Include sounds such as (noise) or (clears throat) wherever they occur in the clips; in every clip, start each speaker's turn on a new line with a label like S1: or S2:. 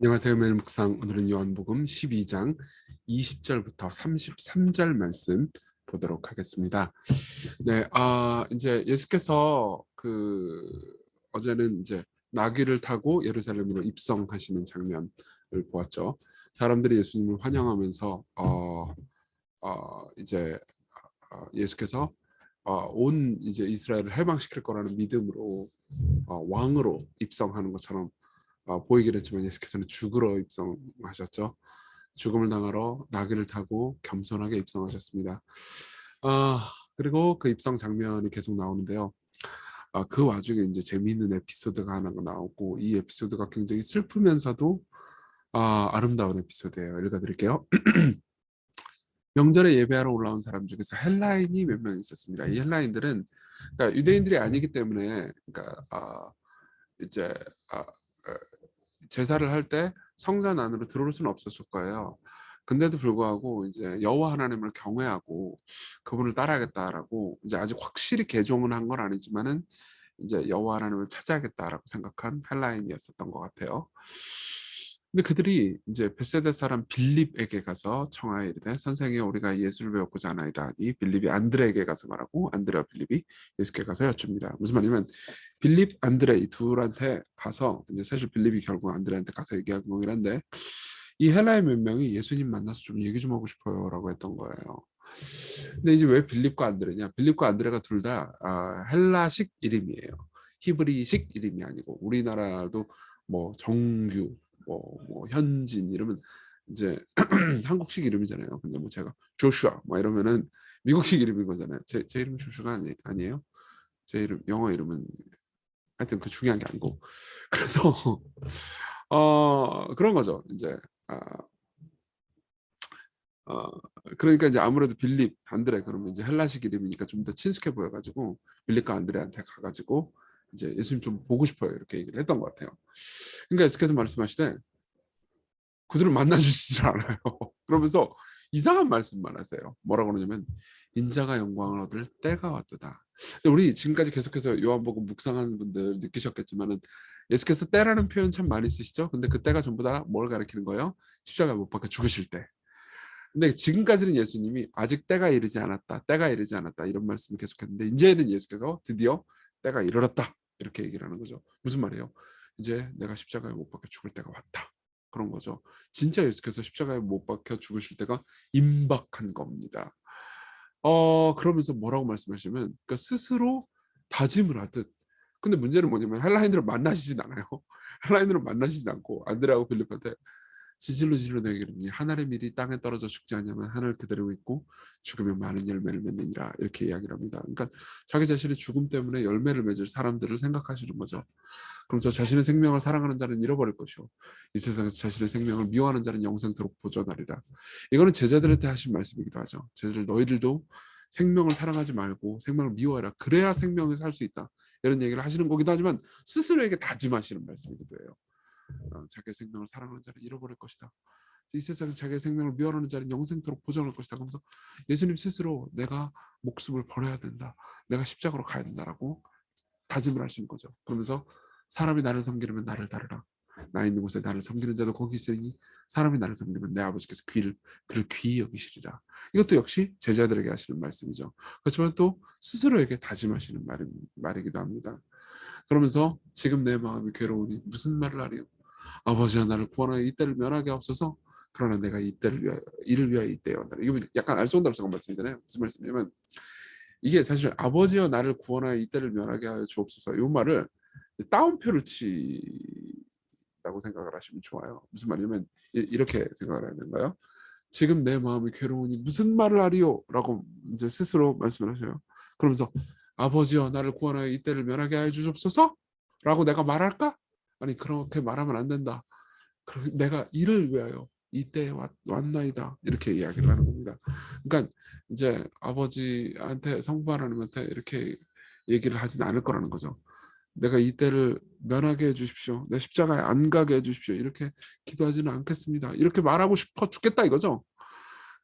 S1: 안녕하세요. 매일 묵상 오늘은 요한복음 12장 20절부터 33절 말씀 보도록 하겠습니다. 네, 아 이제 예수께서 그 어제는 이제 나귀를 타고 예루살렘으로 입성하시는 장면을 보았죠. 사람들이 예수님을 환영하면서 어, 어 이제 어, 예수께서 어, 온 이제 이스라엘을 해방시킬 거라는 믿음으로 어, 왕으로 입성하는 것처럼 어, 보이긴 했지만 예수께서는 죽으러 입성하셨죠. 죽음을 당하러 나귀를 타고 겸손하게 입성하셨습니다. 아 그리고 그 입성 장면이 계속 나오는데요. 아, 그 와중에 이제 재미있는 에피소드가 하나가 나오고 이 에피소드가 굉장히 슬프면서도 아, 아름다운 에피소드예요. 읽어드릴게요. (clears throat) 명절에 예배하러 올라온 사람 중에서 헬라인이 몇 명 있었습니다. 이 헬라인들은 그러니까 유대인들이 아니기 때문에 그러니까 아, 이제 아, 제사를 할 때 성전 안으로 들어올 수는 없었을 거예요. 근데도 불구하고 이제 여호와 하나님을 경외하고 그분을 따라야겠다라고 이제 아직 확실히 개종은 한 건 아니지만은 이제 여호와 하나님을 찾아야겠다라고 생각한 헬라인이었었던 것 같아요. 근데 그들이 이제 베세다 사람 빌립에게 가서 청하에 이르되 선생이 우리가 예수를 배웠고자 하나이다 하니 빌립이 안드레에게 가서 말하고 안드레와 빌립이 예수께 가서 여쭙니다. 무슨 말이냐면 빌립 안드레 이 둘한테 가서 이제 사실 빌립이 결국 안드레한테 가서 얘기한 거긴 한데 이 헬라의 몇 명이 예수님 만나서 좀 얘기 좀 하고 싶어요라고 했던 거예요. 근데 이제 왜 빌립과 안드레냐? 빌립과 안드레가 둘다 아, 헬라식 이름이에요. 히브리식 이름이 아니고 우리나라도 뭐 정규 뭐, 뭐 현진 이러면 이제 (clears throat) 한국식 이름이잖아요. 근데 뭐 제가 조슈아 뭐 이러면은 미국식 이름인 거잖아요. 제, 제 이름 조슈가 아니, 아니에요. 제 이름 영어 이름은 하여튼 그 중요한 게 아니고 (laughs) 그래서 어 그런 거죠. 이제 아, 어 그러니까 이제 아무래도 빌립 안드레 그러면 이제 헬라식 이름이니까 좀 더 친숙해 보여가지고 빌립과 안드레한테 가가지고 이제 예수님 좀 보고 싶어요 이렇게 얘기를 했던 것 같아요. 그러니까 예수께서 말씀하시되 그들을 만나주시질 않아요. (laughs) 그러면서 이상한 말씀만 하세요. 뭐라고 그러냐면 인자가 영광을 얻을 때가 왔도다. 우리 지금까지 계속해서 요한복음 묵상하는 분들 느끼셨겠지만은 예수께서 때라는 표현 참 많이 쓰시죠. 근데 그 때가 전부 다 뭘 가리키는 거예요? 십자가 못 박혀 죽으실 때. 근데 지금까지는 예수님이 아직 때가 이르지 않았다, 때가 이르지 않았다 이런 말씀을 계속했는데 이제는 예수께서 드디어 때가 이르렀다 이렇게 얘기를 하는 거죠. 무슨 말이에요? 이제 내가 십자가에 못 박혀 죽을 때가 왔다. 그런 거죠. 진짜 예수께서 십자가에 못 박혀 죽으실 때가 임박한 겁니다. 어 그러면서 뭐라고 말씀하시면 그러니까 스스로 다짐을 하듯 근데 문제는 뭐냐면 헬라인들을 만나시진 않아요. (laughs) 헬라인들을 만나시지 않고 안드레하고 빌립한테 진실로 진실로 내게 이르니 하늘의 밀이 땅에 떨어져 죽지 않냐면 하늘 그대로 있고 죽으면 많은 열매를 맺느니라 이렇게 이야기를 합니다. 그러니까 자기 자신의 죽음 때문에 열매를 맺을 사람들을 생각하시는 거죠. 그러면서 자신의 생명을 사랑하는 자는 잃어버릴 것이요 이 세상에서 자신의 생명을 미워하는 자는 영생토록 보존하리라. 이거는 제자들한테 하신 말씀이기도 하죠. 제자들 너희들도 생명을 사랑하지 말고 생명을 미워해라. 그래야 생명을 살 수 있다. 이런 얘기를 하시는 거기도 하지만 스스로에게 다짐하시는 말씀이기도 해요. 어, 자기의 생명을 사랑하는 자는 잃어버릴 것이다. 이 세상에 자기의 생명을 미워하는 자는 영생토록 보존할 것이다. 그러면서 예수님 스스로 내가 목숨을 버려야 된다. 내가 십자가로 가야 된다라고 다짐을 하시는 거죠. 그러면서 사람이 나를 섬기려면 나를 따르라. 나 있는 곳에 나를 섬기는 자도 거기 있으니 사람이 나를 섬기면 내 아버지께서 귀를 그를 귀히 여기시리라. 이것도 역시 제자들에게 하시는 말씀이죠. 그렇지만 또 스스로에게 다짐하시는 말, 말이기도 합니다. 그러면서 지금 내 마음이 괴로우니 무슨 말을 하리요? 아버지와 나를 구원하여 이때를 면하게 하옵소서. 그러나 내가 이때를 위하여 이를 위하여 이때에 왔다. 이거 약간 알수 없다고 생각 말씀이잖아요. 무슨 말씀이냐면 이게 사실 아버지와 나를 구원하여 이때를 면하게 하여 주옵소서. 이 말을 따옴표를 치다고 생각을 하시면 좋아요. 무슨 말이냐면 이렇게 생각을 해야 되는가요? 지금 내 마음이 괴로우니 무슨 말을 하리요?라고 이제 스스로 말씀을 하셔요. 그러면서 아버지여 나를 구원하여 이때를 면하게 하여 주옵소서?라고 내가 말할까? 아니 그렇게 말하면 안 된다. 내가 이를 위하여 이때에 왔, 왔나이다 이렇게 이야기를 하는 겁니다. 그러니까 이제 아버지한테 성부 하나님한테 이렇게 얘기를 하진 않을 거라는 거죠. 내가 이때를 면하게 해주십시오. 내 십자가에 안 가게 해주십시오. 이렇게 기도하지는 않겠습니다. 이렇게 말하고 싶어 죽겠다 이거죠.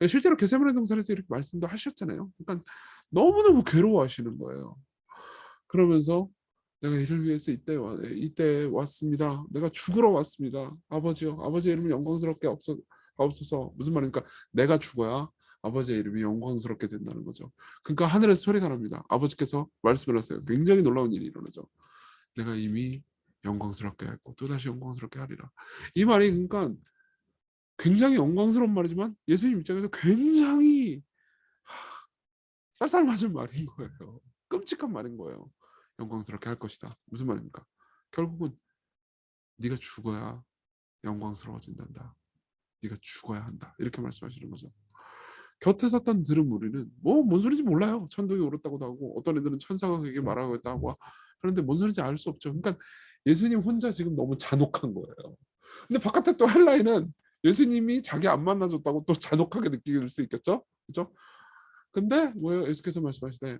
S1: 실제로 게세마네 동산에서 이렇게 말씀도 하셨잖아요. 그러니까 너무너무 괴로워하시는 거예요. 그러면서 내가 이를 위해서 이때 와 이때 왔습니다. 내가 죽으러 왔습니다. 아버지요, 아버지의 이름이 영광스럽게 없어 없어서 무슨 말입니까? 내가 죽어야 아버지의 이름이 영광스럽게 된다는 거죠. 그러니까 하늘에서 소리가 납니다. 아버지께서 말씀을 하세요. 굉장히 놀라운 일이 일어나죠. 내가 이미 영광스럽게 했고 또 다시 영광스럽게 하리라. 이 말이 그러니까 굉장히 영광스러운 말이지만 예수님 입장에서 굉장히 하, 쌀쌀 맞은 말인 거예요. 끔찍한 말인 거예요. 영광스럽게 할 것이다. 무슨 말입니까? 결국은 네가 죽어야 영광스러워진단다. 네가 죽어야 한다. 이렇게 말씀하시는 거죠. 곁에 섰던 들은 무리는 뭐 뭔 소리인지 몰라요. 천둥이 오르다고도 하고 어떤 애들은 천사가 그게 말하고 있다고 하는데 뭔 소리인지 알 수 없죠. 그러니까 예수님 혼자 지금 너무 잔혹한 거예요. 근데 바깥에 또 헬라인은 예수님이 자기 안 만나줬다고 또 잔혹하게 느낄 수 있겠죠. 그렇죠? 근데 뭐예요? 예수께서 말씀하시되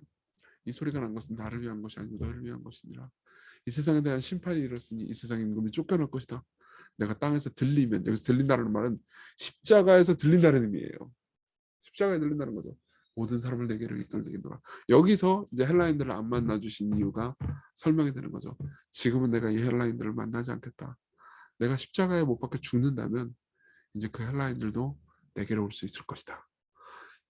S1: 이 소리가 난 것은 나를 위한 것이 아니고 너를 위한 것이니라. 이 세상에 대한 심판이 이렇으니 이 세상의 임금이 쫓겨날 것이다. 내가 땅에서 들리면 여기서 들린다는 말은 십자가에서 들린다는 의미예요. 십자가에 들린다는 거죠. 모든 사람을 내게로 이끌리겠노라. 여기서 이제 헬라인들을 안 만나 주신 이유가 설명이 되는 거죠. 지금은 내가 이 헬라인들을 만나지 않겠다. 내가 십자가에 못 박혀 죽는다면 이제 그 헬라인들도 내게로 올 수 있을 것이다.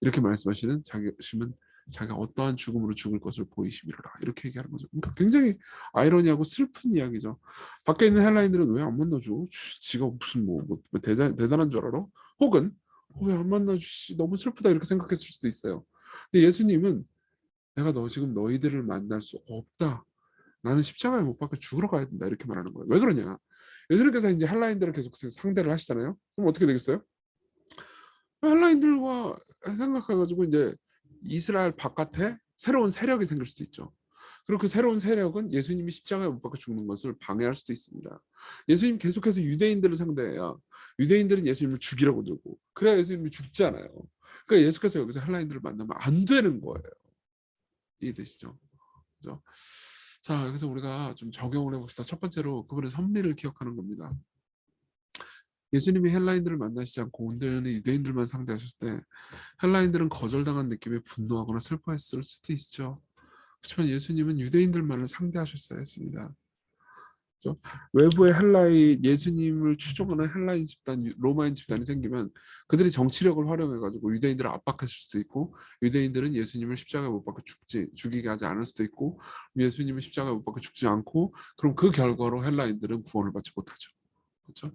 S1: 이렇게 말씀하시는 자기심은 자기가 어떠한 죽음으로 죽을 것을 보이심이로라 이렇게 얘기하는 거죠. 그러니까 굉장히 아이러니하고 슬픈 이야기죠. 밖에 있는 헬라인들은 왜 안 만나줘? 지가 무슨 뭐, 뭐 대단, 대단한 줄 알아? 혹은 왜안 만나주시 너무 슬프다 이렇게 생각했을 수도 있어요. 근데 예수님은 내가 너 지금 너희들을 만날 수 없다. 나는 십자가에 못 박혀 죽으러 가야 된다 이렇게 말하는 거예요. 왜 그러냐? 예수님께서 이제 헬라인들을 계속 상대를 하시잖아요. 그럼 어떻게 되겠어요? 헬라인들과 생각해가지고 이제 이스라엘 바깥에 새로운 세력이 생길 수도 있죠. 그리고 그 새로운 세력은 예수님이 십자가에 못 박혀 죽는 것을 방해할 수도 있습니다. 예수님 계속해서 유대인들을 상대해야 유대인들은 예수님을 죽이라고 들고 그래야 예수님이 죽잖아요. 그러니까 예수께서 여기서 헬라인들을 만나면 안 되는 거예요. 이해되시죠? 그죠? 자, 여기서 우리가 좀 적용을 해봅시다. 첫 번째로 그분의 섭리를 기억하는 겁니다. 예수님이 헬라인들을 만나시지 않고 온전히 유대인들만 상대하셨을 때 헬라인들은 거절당한 느낌에 분노하거나 슬퍼했을 수도 있죠. 그렇지만 예수님은 유대인들만을 상대하셨어야 했습니다. 그렇죠? 외부의 헬라인 예수님을 추종하는 헬라인 집단, 로마인 집단이 생기면 그들이 정치력을 활용해 가지고 유대인들을 압박했을 수도 있고 유대인들은 예수님을 십자가에 못 박혀 죽지 죽이게 하지 않을 수도 있고 예수님을 십자가에 못 박혀 죽지 않고 그럼 그 결과로 헬라인들은 구원을 받지 못하죠. 그렇죠?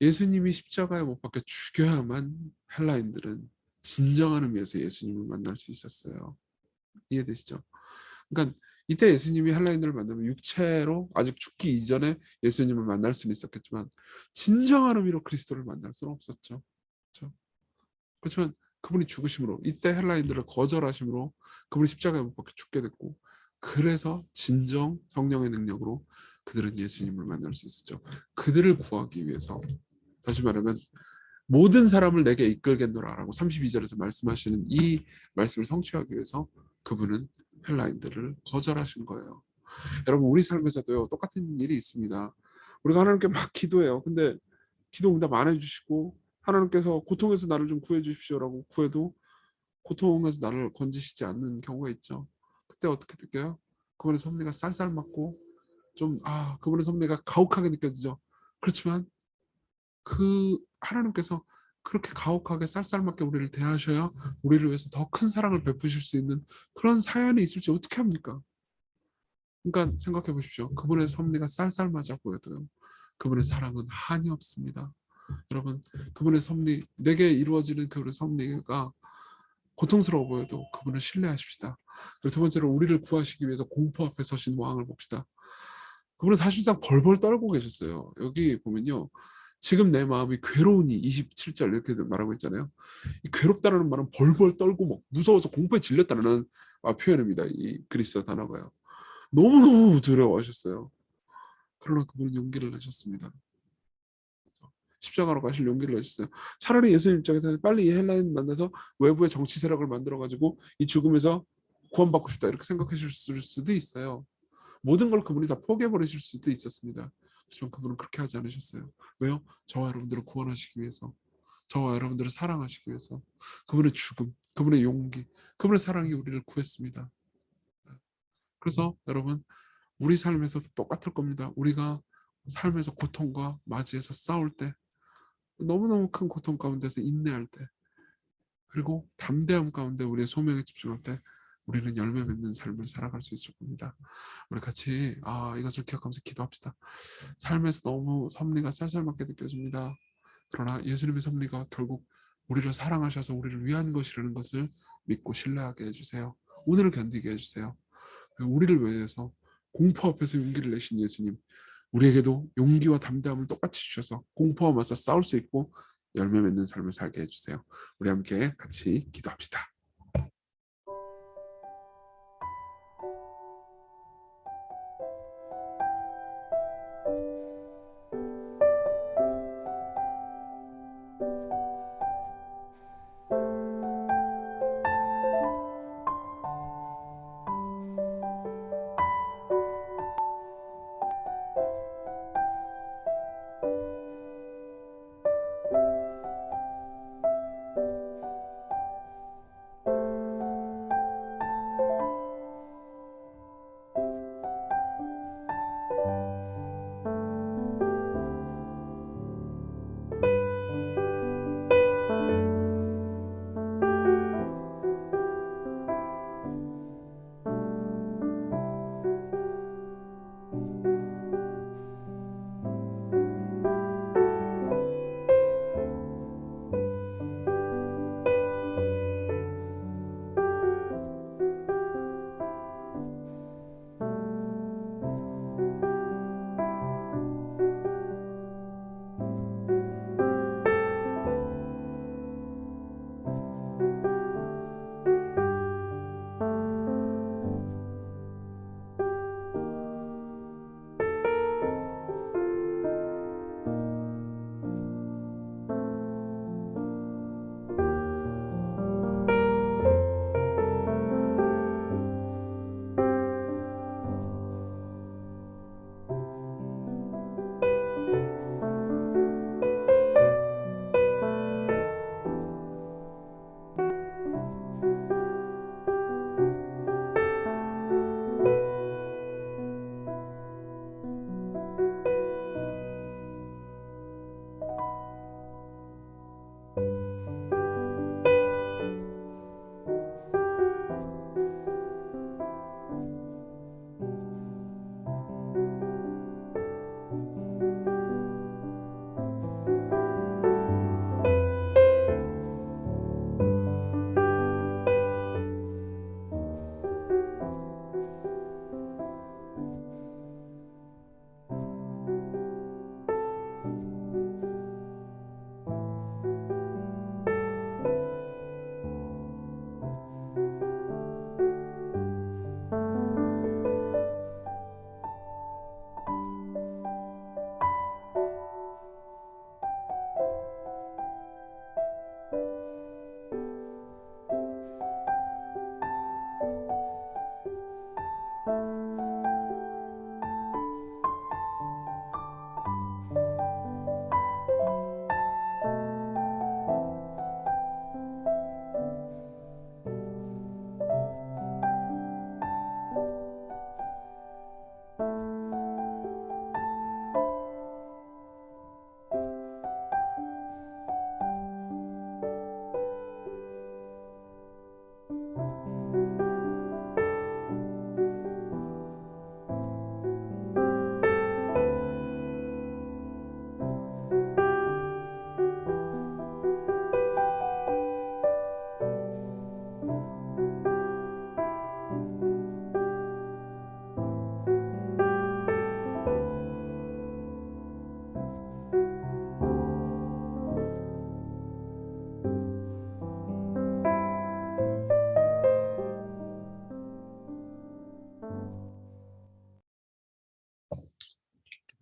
S1: 예수님이 십자가에 못 박혀 죽여야만 헬라인들은 진정한 의미에서 예수님을 만날 수 있었어요. 이해되시죠? 그러니까 이때 예수님이 헬라인들을 만나면 육체로 아직 죽기 이전에 예수님을 만날 수는 있었겠지만 진정한 의미로 그리스도를 만날 수는 없었죠. 그렇죠? 그렇지만 그분이 죽으심으로 이때 헬라인들을 거절하심으로 그분이 십자가에 못 박혀 죽게 됐고 그래서 진정 성령의 능력으로 그들은 예수님을 만날 수 있었죠. 그들을 구하기 위해서 다시 말하면 모든 사람을 내게 이끌겠노라라고 32절에서 말씀하시는 이 말씀을 성취하기 위해서 그분은 헬라인들을 거절하신 거예요. 여러분 우리 삶에서도요 똑같은 일이 있습니다. 우리가 하나님께 막 기도해요. 근데 기도 응답 안 해주시고 하나님께서 고통에서 나를 좀 구해 주십시오라고 구해도 고통에서 나를 건지시지 않는 경우가 있죠. 그때 어떻게 될까요? 그분의 섭리가 쌀쌀 맞고 좀 아 그분의 섭리가 가혹하게 느껴지죠. 그렇지만 그 하나님께서 그렇게 가혹하게 쌀쌀맞게 우리를 대하셔야 우리를 위해서 더 큰 사랑을 베푸실 수 있는 그런 사연이 있을지 어떻게 합니까? 그러니까 생각해 보십시오. 그분의 섭리가 쌀쌀맞아 보여도요. 그분의 사랑은 한이 없습니다. 여러분, 그분의 섭리, 내게 이루어지는 그분의 섭리가 고통스러워 보여도 그분을 신뢰하십시다. 그리고 두 번째로 우리를 구하시기 위해서 공포 앞에 서신 왕을 봅시다. 그분은 사실상 벌벌 떨고 계셨어요. 여기 보면요. 지금 내 마음이 괴로우니 27절 이렇게 말하고 있잖아요. 이 괴롭다라는 말은 벌벌 떨고 막 무서워서 공포에 질렸다는 아, 표현입니다. 이 그리스어 단어가요. 너무너무 두려워하셨어요. 그러나 그분은 용기를 내셨습니다. 십자가로 가실 용기를 내셨어요. 차라리 예수님 입장에서는 빨리 이 헬라인 만나서 외부의 정치 세력을 만들어 가지고 이 죽음에서 구원받고 싶다 이렇게 생각하실 수도 있어요. 모든 걸 그분이 다 포기해 버리실 수도 있었습니다. 하지만 그분은 그렇게 하지 않으셨어요. 왜요? 저와 여러분들을 구원하시기 위해서, 저와 여러분들을 사랑하시기 위해서, 그분의 죽음, 그분의 용기, 그분의 사랑이 우리를 구했습니다. 그래서 여러분 우리 삶에서 똑같을 겁니다. 우리가 삶에서 고통과 맞이해서 싸울 때 너무너무 큰 고통 가운데서 인내할 때 그리고 담대함 가운데 우리의 소명에 집중할 때 우리는 열매 맺는 삶을 살아갈 수 있을 겁니다. 우리 같이 아 이것을 기억하면서 기도합시다. 삶에서 너무 섭리가 쌀쌀맞게 느껴집니다. 그러나 예수님의 섭리가 결국 우리를 사랑하셔서 우리를 위한 것이라는 것을 믿고 신뢰하게 해주세요. 오늘을 견디게 해주세요. 우리를 위해서 공포 앞에서 용기를 내신 예수님 우리에게도 용기와 담대함을 똑같이 주셔서 공포와 맞서 싸울 수 있고 열매 맺는 삶을 살게 해주세요. 우리 함께 같이 기도합시다.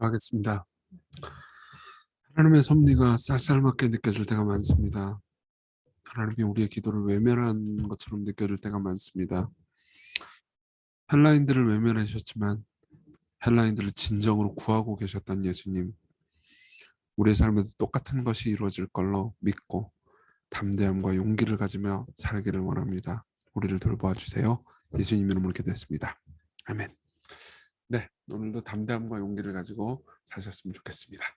S1: 하겠습니다. 하나님의 섭리가 쌀쌀맞게 느껴질 때가 많습니다. 하나님이 우리의 기도를 외면한 것처럼 느껴질 때가 많습니다. 헬라인들을 외면하셨지만 헬라인들을 진정으로 구하고 계셨던 예수님 우리의 삶에도 똑같은 것이 이루어질 걸로 믿고 담대함과 용기를 가지며 살기를 원합니다. 우리를 돌보아 주세요. 예수님 이름으로 기도했습니다. 아멘. 네, 오늘도 담대함과 용기를 가지고 사셨으면 좋겠습니다.